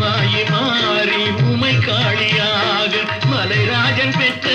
மகமாயி மாறி உமை காளியாக மலைராஜன் பெற்ற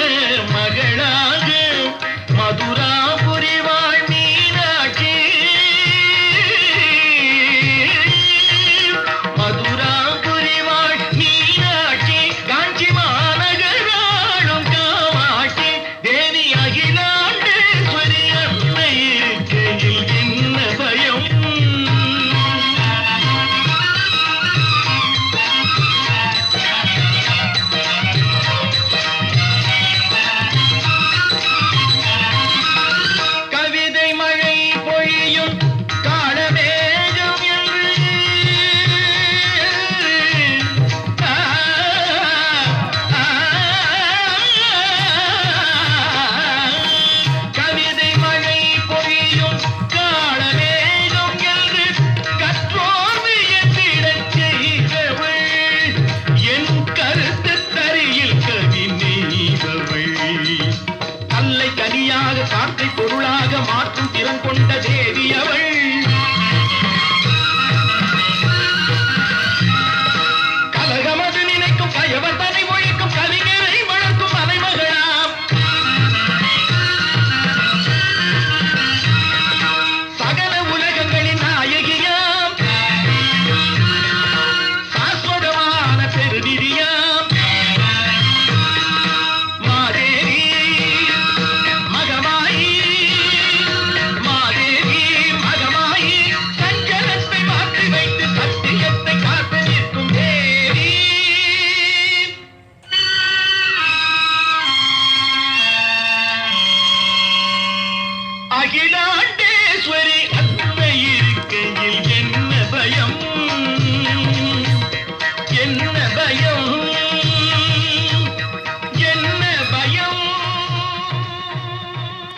கனியாக